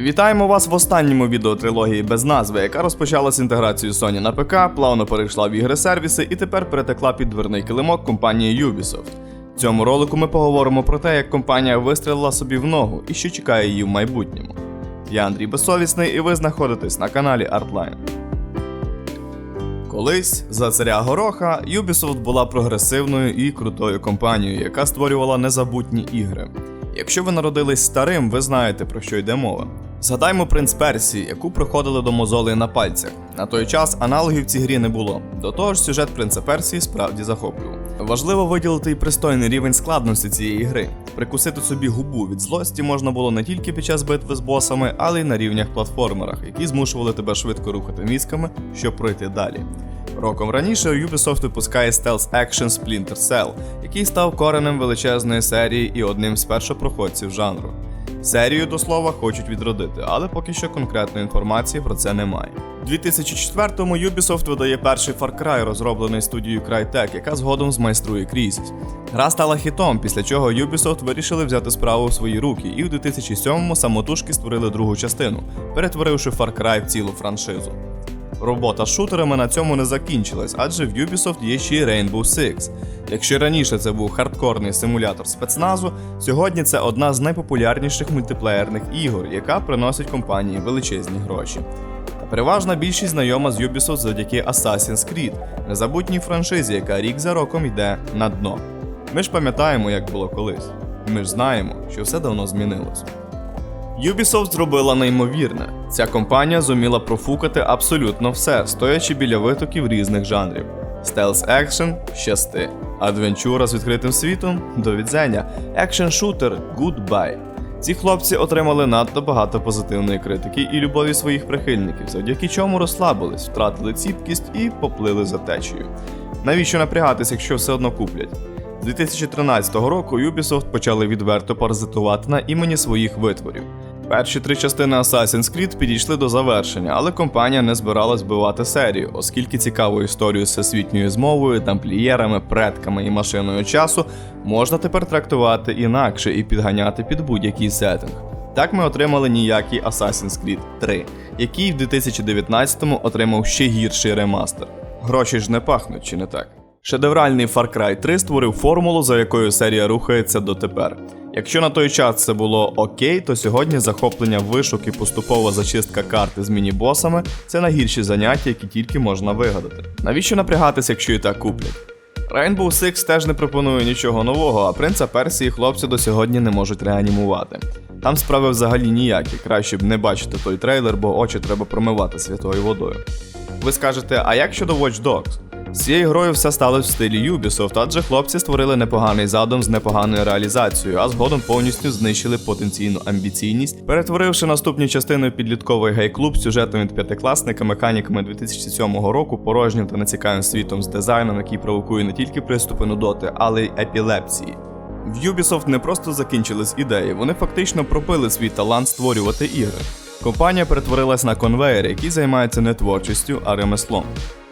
Вітаємо вас в останньому відео трилогії без назви, яка розпочалась інтеграцією Sony на ПК, плавно перейшла в ігри сервіси і тепер перетекла під дверний килимок компанії Ubisoft. В цьому ролику ми поговоримо про те, як компанія вистрілила собі в ногу і що чекає її в майбутньому. Я Андрій Безсовісний, і ви знаходитесь на каналі Artline. Колись за царя Гороха Ubisoft була прогресивною і крутою компанією, яка створювала незабутні ігри. Якщо ви народились старим, ви знаєте про що йде мова. Згадаймо принц Персії, яку проходили до мозолей на пальцях. На той час аналогів цій грі не було. До того ж, сюжет принца Персії справді захоплював. Важливо виділити і пристойний рівень складності цієї гри. Прикусити собі губу від злості можна було не тільки під час битви з босами, але й на рівнях платформерах, які змушували тебе швидко рухати мізками, щоб пройти далі. Роком раніше Ubisoft випускає Stealth Action Splinter Cell, який став коренем величезної серії і одним з першопроходців жанру. Серію до слова хочуть відродити, але поки що конкретної інформації про це немає. У 2004-му Ubisoft видає перший Far Cry, розроблений студією Crytek, яка згодом змайструє Crysis. Гра стала хітом, після чого Ubisoft вирішили взяти справу в свої руки, і у 2007-му самотужки створили другу частину, перетворивши Far Cry в цілу франшизу. Робота з шутерами на цьому не закінчилась, адже в Ubisoft є ще й Rainbow Six. Якщо раніше це був хардкорний симулятор спецназу, сьогодні це одна з найпопулярніших мультиплеєрних ігор, яка приносить компанії величезні гроші. Та переважна більшість знайома з Ubisoft завдяки Assassin's Creed, незабутній франшизі, яка рік за роком йде на дно. Ми ж пам'ятаємо, як було колись. Ми ж знаємо, що все давно змінилось. Ubisoft зробила неймовірне. Ця компанія зуміла профукати абсолютно все, стоячи біля витоків різних жанрів. Stealth Action – щасти. Адвенчура з відкритим світом до відзення. Екшн шутер Goodbye. Ці хлопці отримали надто багато позитивної критики і любові своїх прихильників, завдяки чому розслабились, втратили ціпкість і поплили за течією. Навіщо напрягатись, якщо все одно куплять? З 2013 року Ubisoft почали відверто паразитувати на імені своїх витворів. Перші три частини Assassin's Creed підійшли до завершення, але компанія не збиралась вбивати серію, оскільки цікаву історію з всесвітньою змовою, тамплієрами, предками і машиною часу можна тепер трактувати інакше і підганяти під будь-який сеттинг. Так ми отримали ніякий Assassin's Creed 3, який в 2019-му отримав ще гірший ремастер. Гроші ж не пахнуть, чи не так? Шедевральний Far Cry 3 створив формулу, за якою серія рухається дотепер. Якщо на той час це було окей, то сьогодні захоплення вишук і поступова зачистка карти з міні-босами це найгірші заняття, які тільки можна вигадати. Навіщо напрягатися, якщо і так куплять? Rainbow Six теж не пропонує нічого нового, а принца Персії хлопці до сьогодні не можуть реанімувати. Там справи взагалі ніякі, краще б не бачити той трейлер, бо очі треба промивати святою водою. Ви скажете, а як щодо Watch Dogs? З цією грою все сталося в стилі Ubisoft, адже хлопці створили непоганий задум з непоганою реалізацією, а згодом повністю знищили потенційну амбіційність, перетворивши наступні частини підлітковий гей-клуб сюжетом від п'ятикласника, механіками 2007 року, порожнім та нецікавим світом з дизайном, який провокує не тільки приступи нудоти, але й епілепсії. В Ubisoft не просто закінчились ідеї, вони фактично пропили свій талант створювати ігри. Компанія перетворилась на конвейер, який займається не творчістю, а ремеслом.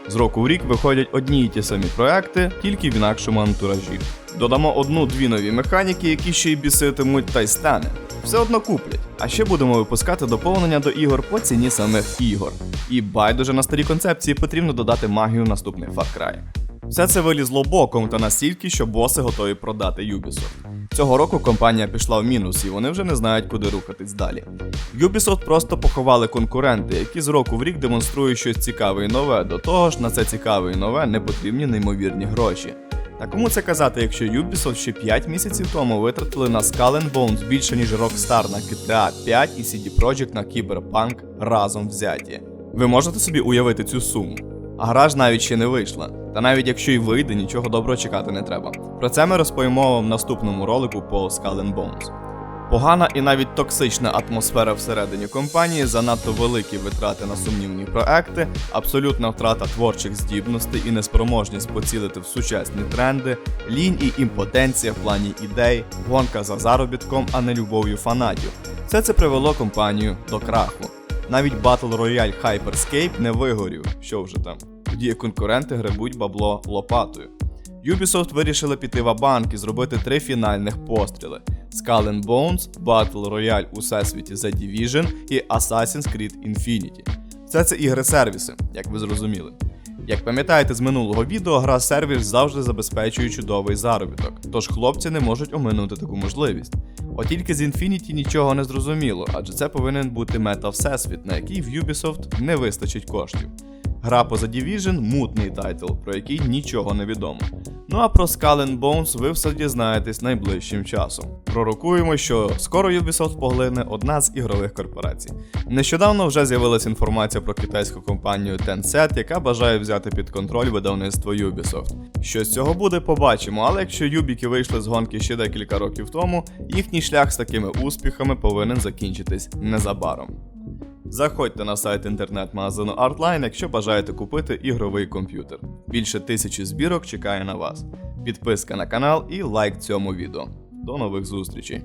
З року в рік виходять одні й ті самі проекти, тільки в інакшому антуражі. Додамо одну-дві нові механіки, які ще й біситимуть, та й стане. Все одно куплять. А ще будемо випускати доповнення до ігор по ціні самих ігор. І байдуже на старі концепції потрібно додати магію наступних Far Cry. Все це вилізло боком та настільки, що боси готові продати Ubisoft. Цього року компанія пішла в мінус, і вони вже не знають, куди рухатись далі. Ubisoft просто поховали конкуренти, які з року в рік демонструють щось цікаве і нове. До того ж, на це цікаве і нове не потрібні неймовірні гроші. Та кому це казати, якщо Ubisoft ще 5 місяців тому витратили на Skull Bones більше ніж Rockstar на GTA 5 і CD Projekt на Cyberpunk разом взяті? Ви можете собі уявити цю суму? А гра ж навіть ще не вийшла. Та навіть якщо й вийде, нічого доброго чекати не треба. Про це ми розповімо вам в наступному ролику по Skull and Bones. Погана і навіть токсична атмосфера всередині компанії, занадто великі витрати на сумнівні проекти, абсолютна втрата творчих здібностей і неспроможність поцілити в сучасні тренди, лінь і імпотенція в плані ідей, гонка за заробітком, а не любов'ю фанатів. Все це привело компанію до краху. Навіть Battle Royale Hyperscape не вигорів, що вже там. Тоді конкуренти гребуть бабло лопатою. Ubisoft вирішили піти в банк і зробити три фінальних постріли. Skull and Bones, Battle Royale у всесвіті The Division і Assassin's Creed Infinity. Все це ігри-сервіси, як ви зрозуміли. Як пам'ятаєте з минулого відео, гра сервіс завжди забезпечує чудовий заробіток, тож хлопці не можуть оминути таку можливість. От тільки з Infinity нічого не зрозуміло, адже це повинен бути мета всесвіт, на який в Ubisoft не вистачить коштів. Гра поза Division мутний тайтл, про який нічого не відомо. Ну а про Skull and Bones ви все дізнаєтесь найближчим часом. Пророкуємо, що скоро Ubisoft поглине одна з ігрових корпорацій. Нещодавно вже з'явилася інформація про китайську компанію Tencent, яка бажає взяти під контроль видавництво Ubisoft. Що з цього буде, побачимо, але якщо Юбіки вийшли з гонки ще декілька років тому, їхній шлях з такими успіхами повинен закінчитись незабаром. Заходьте на сайт інтернет-магазину Artline, якщо бажаєте купити ігровий комп'ютер. Більше тисячі збірок чекає на вас. Підписка на канал і лайк цьому відео. До нових зустрічей!